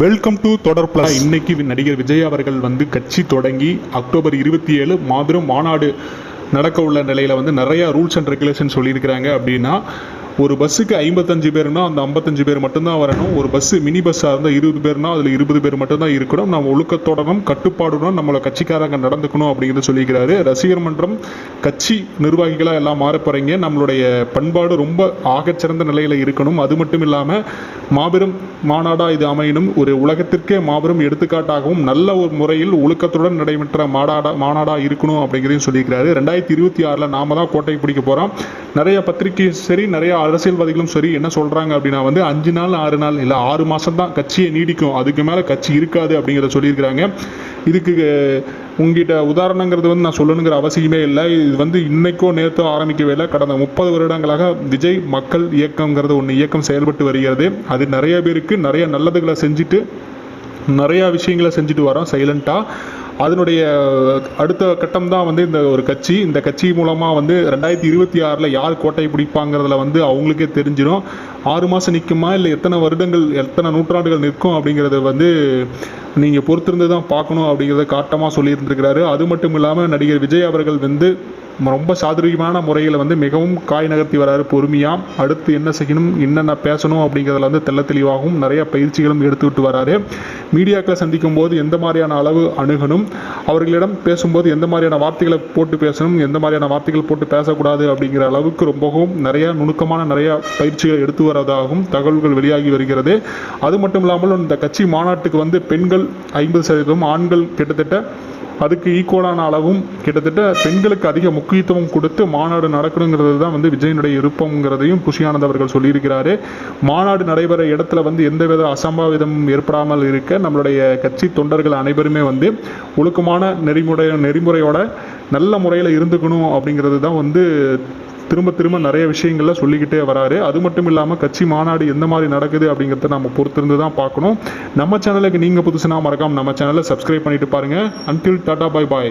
Welcome to தொடர் plus இன்னைக்கு நடிகர் விஜய் அவர்கள் வந்து கட்சி தொடங்கி அக்டோபர் இருபத்தி ஏழு மாபெரும் மாநாடு நடக்க உள்ள நிலையில் வந்து நிறையா ரூல்ஸ் அண்ட் ரெகுலேஷன் சொல்லியிருக்கிறாங்க அப்படின்னா ஒரு பஸ்ஸுக்கு ஐம்பத்தஞ்சு பேர்னா அந்த ஐம்பத்தஞ்சு பேர் மட்டும்தான் வரணும். ஒரு பஸ்ஸு மினி பஸ்ஸாக இருந்தால் இருபது பேர்னா அதில் இருபது பேர் மட்டும்தான் இருக்கணும். நம்ம ஒழுக்கத்தோடனும் கட்டுப்பாடுடன் நம்மளை கட்சிக்காரங்க நடந்துக்கணும் அப்படிங்கிறத சொல்லிக்கிறாரு. ரசிகர் மன்றம் கட்சி நிர்வாகிகளாக எல்லாம் மாறப் போகிறீங்க நம்மளுடைய பண்பாடு ரொம்ப ஆகச்சிறந்த நிலையில் இருக்கணும். அது மட்டும் இல்லாமல் மாபெரும் மாநாடாக இது அமையணும். ஒரு உலகத்திற்கே மாபெரும் எடுத்துக்காட்டாகவும் நல்ல ஒரு முறையில் ஒழுக்கத்துடன் நடைபெற்ற மாநாடா மாநாடாக இருக்கணும் அப்படிங்கிறதையும் சொல்லியிருக்கிறாரு ரெண்டாயிரத்தி இருபத்தி ஆறில் நாம தான் கோட்டை பிடிக்க போகிறோம் நிறைய பத்திரிகை சரி நிறைய அரசியல்வாதிகளும் சரி என்ன சொல்கிறாங்க அப்படின்னா வந்து அஞ்சு நாள் ஆறு நாள் இல்லை ஆறு மாதம் தான் கட்சியை நீடிக்கும். அதுக்கு மேலே கட்சி இருக்காது அப்படிங்கிறத சொல்லியிருக்கிறாங்க. இதுக்கு உங்ககிட்ட உதாரணங்கிறது வந்து நான் சொல்லணுங்கிற அவசியமே இல்லை. இது வந்து இன்னைக்கோ நேற்றோ ஆரம்பிக்கவே இல்லை. கடந்த முப்பது வருடங்களாக விஜய் மக்கள் இயக்கங்கிறது ஒன்று இயக்கம் செயல்பட்டு வருகிறது. அது நிறைய பேருக்கு நிறைய நல்லதுகளை செஞ்சுட்டு நிறையா விஷயங்களை செஞ்சுட்டு வரோம் சைலண்ட்டாக அதனுடைய அடுத்த கட்டம் தான் வந்து இந்த ஒரு கட்சி. இந்த கட்சி மூலமாக வந்து ரெண்டாயிரத்தி இருபத்தி ஆறில் யார் கோட்டை பிடிப்பாங்கிறதுல வந்து அவங்களுக்கே தெரிஞ்சிடும் ஆறு மாதம் நிற்குமா இல்லை எத்தனை வருடங்கள் எத்தனை நூற்றாண்டுகள் நிற்கும் அப்படிங்கிறத வந்து நீங்கள் பொறுத்திருந்து தான் பார்க்கணும் அப்படிங்கிறத காட்டமாக சொல்லியிருந்திருக்கிறாரு. அது மட்டும் இல்லாமல் நடிகர் விஜய் அவர்கள் வந்து ரொம்ப சாதுரியமான முறையில் வந்து மிகவும் காய் நகர்த்தி வராரு பொறுமையாக அடுத்து என்ன செய்யணும் என்னென்ன பேசணும் அப்படிங்கிறதுல வந்து தெல்ல தெளிவாகவும் நிறைய பயிற்சிகளும் எடுத்துக்கிட்டு வராரு. மீடியாக்களை சந்திக்கும் போது எந்த மாதிரியான அளவு அணுகணும் அவர்களிடம் பேசும்போது எந்த மாதிரியான வார்த்தைகளை போட்டு பேசணும் எந்த மாதிரியான வார்த்தைகள் போட்டு பேசக்கூடாது அப்படிங்கிற அளவுக்கு ரொம்பவும் நிறைய நுணுக்கமான நிறைய பயிற்சிகள் எடுத்து வரதாகவும் தகவல்கள் வெளியாகி வருகிறது. அது மட்டும் இல்லாமல் இந்த கட்சி மாநாட்டுக்கு வந்து பெண்கள் ஐம்பது சதவீதம் ஆண்கள் கிட்டத்தட்ட அதுக்கு ஈக்குவலான அளவும் கிட்டத்தட்ட பெண்களுக்கு அதிக முக்கியத்துவம் கொடுத்து மாநாடு நடக்கணுங்கிறது தான் வந்து விஜயனுடைய விருப்பங்கிறதையும் குஷியானந்த் அவர்கள் சொல்லியிருக்கிறாரு. மாநாடு நடைபெற இடத்துல வந்து எந்தவித அசம்பாவிதம் ஏற்படாமல் இருக்க நம்மளுடைய கட்சி தொண்டர்கள் அனைவருமே வந்து ஒழுக்கமான நெறிமுறை நெறிமுறையோட நல்ல முறையில் இருந்துக்கணும் அப்படிங்கிறது தான் வந்து திரும்ப திரும்ப நிறைய விஷயங்கள்ல சொல்லிக்கிட்டே வராரு. அது மட்டும் இல்லாமல் கட்சி மாநாடு எந்த மாதிரி நடக்குது அப்படிங்கிறத நம்ம பொறுத்திருந்து தான் பார்க்கணும். நம்ம சேனலுக்கு நீங்கள் புதுசுனா மறக்காம நம்ம சேனலை சப்ஸ்கிரைப் பண்ணிட்டு பாருங்க. அன்டில் டாடா பாய் பாய்